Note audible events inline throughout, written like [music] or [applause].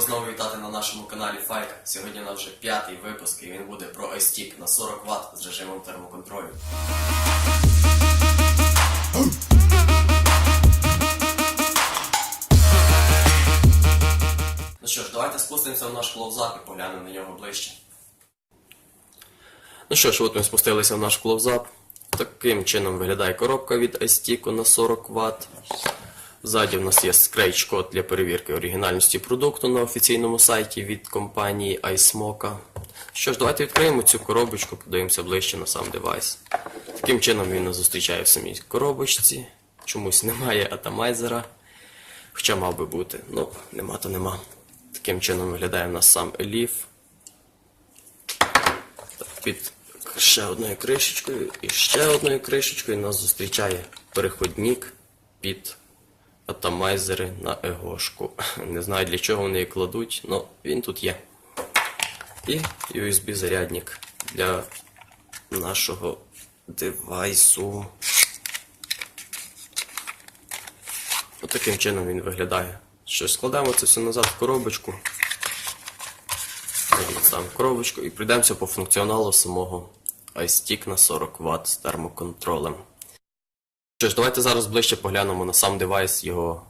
знову вітати на нашому каналі Fight. Сьогодні на вже п'ятий випуск і він буде про iStick на 40 Вт з режимом термоконтролю. ну що ж, давайте спустимося в наш клоузап і поглянемо на нього ближче. Ну що ж, от ми спустилися в наш клоузап. Таким чином виглядає коробка від iStick на 40 Вт. Ззаді в нас є скретч-код для перевірки оригінальності продукту на офіційному сайті від компанії iSmoke. Що ж, давайте відкриємо цю коробочку, подивимося ближче на сам девайс. Таким чином він нас зустрічає в самій коробочці. Чомусь немає атомайзера. Хоча мав би бути. Ну, нема то нема. Таким чином виглядає в нас сам еліф. Під ще одною кришечкою і ще одною кришечкою нас зустрічає переходник під атомайзери на егошку. [laughs] Не знаю для чого вони її кладуть, але він тут є. І USB-зарядник для нашого девайсу. Отаким чином він виглядає. Що складемо це все назад в коробочку. Сам коробочку і прийдемося по функціоналу самого iStick на 40 Вт з термоконтролем. Що ж, давайте зараз ближче поглянемо на сам девайс, його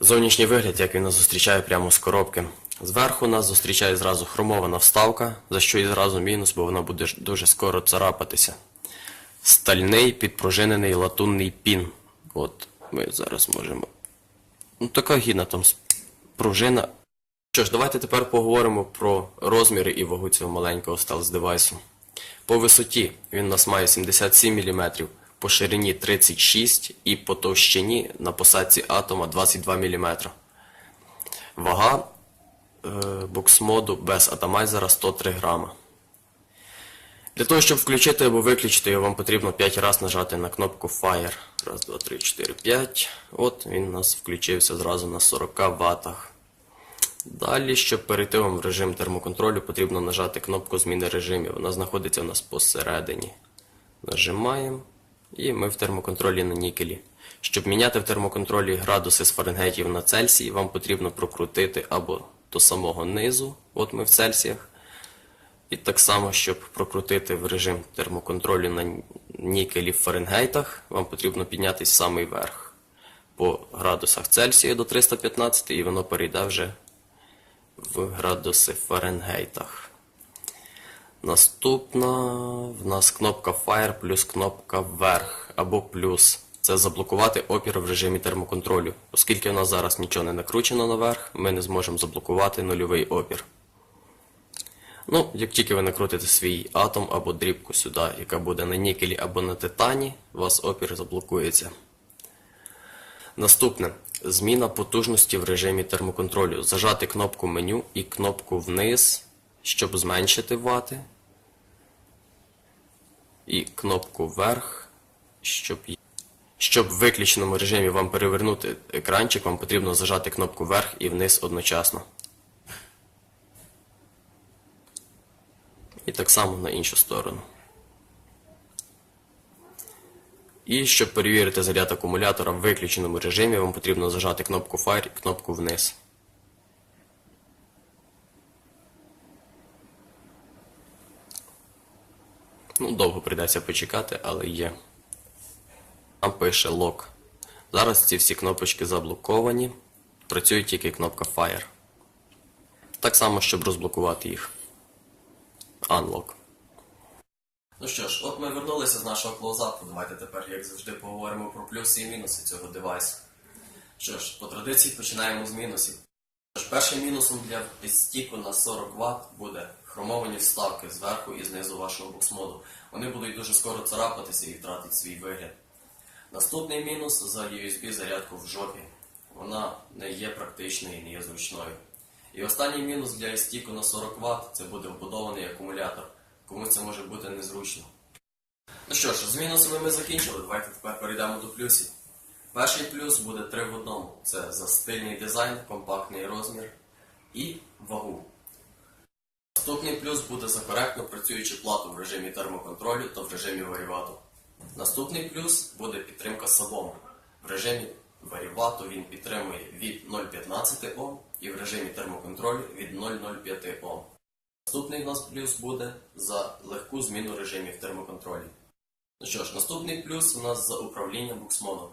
зовнішній вигляд, як він нас зустрічає прямо з коробки. Зверху нас зустрічає зразу хромована вставка, за що і зразу мінус, бо вона буде дуже скоро царапатися. Стальний підпружинений латунний пін. От, ми зараз можемо. Ну, така гідна там пружина. Що ж, давайте тепер поговоримо про розміри і вагу цього маленького стелс-девайсу. По висоті він у нас має 77 мм, по ширині 36 і по товщині на посадці атома 22 мм. Вага е, боксмоду без атомайзера 103 грама. Для того, щоб включити або виключити його, вам потрібно 5 разів нажати на кнопку Fire. Раз, два, три, чотири, п'ять. От він у нас включився зразу на 40 ватах. Далі, щоб перейти вам в режим термоконтролю, потрібно нажати кнопку зміни режимів. Вона знаходиться у нас посередині. Нажимаємо. І ми в термоконтролі на нікелі. Щоб міняти в термоконтролі градуси з Фаренгейтів на Цельсії, вам потрібно прокрутити або до самого низу, от ми в Цельсіях. І так само, щоб прокрутити в режим термоконтролю на нікелі в Фаренгейтах, вам потрібно піднятися в самий верх по градусах Цельсія до 315 і воно перейде вже в градуси Фаренгейтах. Наступна в нас кнопка Fire плюс кнопка вверх або плюс. Це заблокувати опір в режимі термоконтролю. Оскільки в нас зараз нічого не накручено наверх, ми не зможемо заблокувати нульовий опір. Ну, як тільки ви накрутите свій атом або дрібку сюди, яка буде на нікелі або на титані, у вас опір заблокується. Наступне. Зміна потужності в режимі термоконтролю. Зажати кнопку меню і кнопку вниз, щоб зменшити вати. І кнопку вверх, щоб, щоб в виключеному режимі вам перевернути екранчик, вам потрібно зажати кнопку вверх і вниз одночасно. І так само на іншу сторону. І щоб перевірити заряд акумулятора в виключеному режимі, вам потрібно зажати кнопку Fire і кнопку вниз. Ну, довго прийдеться почекати, але є. Там пише лок. Зараз ці всі кнопочки заблоковані. Працює тільки кнопка Fire. Так само, щоб розблокувати їх. Unlock. Ну що ж, от ми вернулися з нашого клоузапу. Давайте тепер, як завжди, поговоримо про плюси і мінуси цього девайсу. Що ж, по традиції починаємо з мінусів. Тож, першим мінусом для підстіку на 40 Вт буде хромовані вставки зверху і знизу вашого боксмоду. Вони будуть дуже скоро царапатися і втратять свій вигляд. Наступний мінус за USB зарядку в жопі. Вона не є практичною і не є зручною. І останній мінус для стіку на 40 Вт це буде вбудований акумулятор. Комусь це може бути незручно. Ну що ж, з мінусами ми закінчили. Давайте тепер перейдемо до плюсів. Перший плюс буде 3 в одному. Це за стильний дизайн, компактний розмір і вагу. Наступний плюс буде за коректно працюючу плату в режимі термоконтролю та в режимі варівату. Наступний плюс буде підтримка салону. В режимі варівату він підтримує від 0,15 Ом і в режимі термоконтролю від 0,05 Ом. Наступний в нас плюс буде за легку зміну режимів термоконтролі. Ну що ж, наступний плюс у нас за управління буксмодом.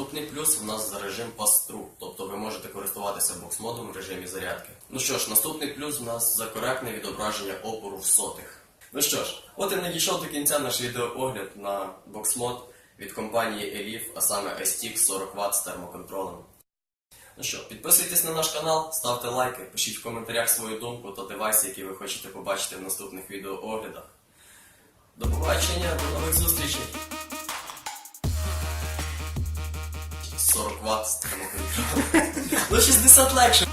Наступний плюс у нас за режим пастру, тобто ви можете користуватися боксмодом в режимі зарядки. Ну що ж, наступний плюс у нас за коректне відображення опору в сотих. Ну що ж, от і надійшов до кінця наш відеоогляд на боксмод від компанії Elif, а саме STX 40 Вт з термоконтролем. Ну що, підписуйтесь на наш канал, ставте лайки, пишіть в коментарях свою думку та девайси, які ви хочете побачити в наступних відеооглядах. До побачення, до нових зустрічей! 40 Вт з термоконтролем. Ну 60 легше.